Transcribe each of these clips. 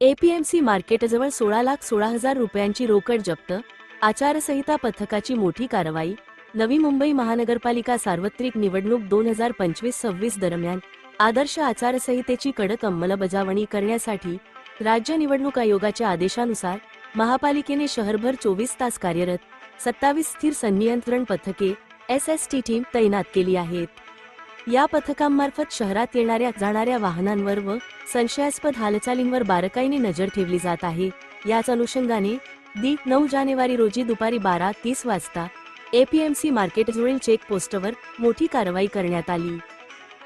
APMC मार्केटजवळ सोळा लाख सोळा हजार रुपयांची रोकड जप्त आचारसंहिता पथकाची मोठी कारवाई नवी मुंबई महानगरपालिका सार्वत्रिक निवडणूक दोन हजार पंचवीस सव्वीस दरम्यान आदर्श आचारसंहितेची कडक अंमलबजावणी करण्यासाठी राज्य निवडणूक आयोगाच्या आदेशानुसार महापालिकेने शहरभर चोवीस तास कार्यरत सत्तावीस स्थिर संनियंत्रण पथके एस एस टी टीम तैनात केली आहेत. या पथकांमार्फत शहरात येणाऱ्या जाणाऱ्या वाहनांवर व संशयास्पद हालचालींवर बारकाईने नजर ठेवली जात आहे. याच अनुषंगाने दी नऊ जानेवारी रोजी दुपारी बारा तीस वाजता एपीएमसी मार्केटजवळील चेक पोस्टवर मोठी कारवाई करण्यात आली.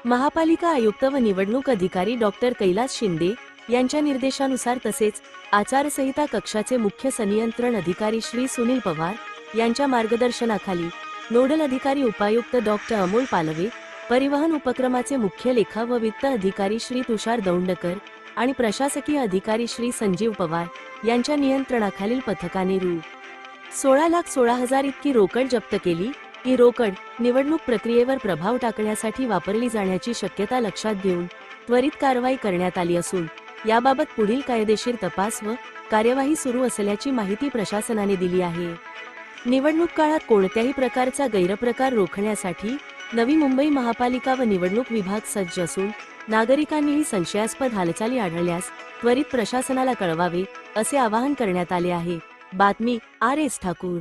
महापालिका आयुक्त व निवडणूक अधिकारी डॉक्टर कैलास शिंदे यांच्या निर्देशानुसार तसेच आचारसंहिता कक्षाचे मुख्य संनियंत्रण अधिकारी श्री सुनील पवार यांच्या मार्गदर्शनाखाली नोडल अधिकारी उपायुक्त डॉक्टर अमोल पालवे परिवहन उपक्रमाचे मुख्य लेखा व वित्त अधिकारी श्री तुषार दौंडकर आणि प्रशासकीय अधिकारी श्री संजीव पवार यांच्या नियंत्रणाखालील पथकाने रु. सोळा लाख सोळा हजार इतकी रोकड जप्त केली. ही रोकड निवडणूक प्रक्रियेवर प्रभाव टाकण्यासाठी वापरली जाण्याची शक्यता लक्षात घेऊन त्वरित कारवाई करण्यात आली असून याबाबत पुढील कायदेशीर तपास व कार्यवाही सुरू असल्याची माहिती प्रशासनाने दिली आहे. निवडणूक काळात कोणत्याही प्रकारचा गैरप्रकार रोखण्यासाठी नवी मुंबई महापालिका व निवडणूक विभाग सज्ज असून नागरिकांनीही संशयास्पद हालचाली आढळल्यास त्वरित प्रशासनाला कळवावे असे आवाहन करण्यात आले आहे. बातमी आर एस ठाकूर.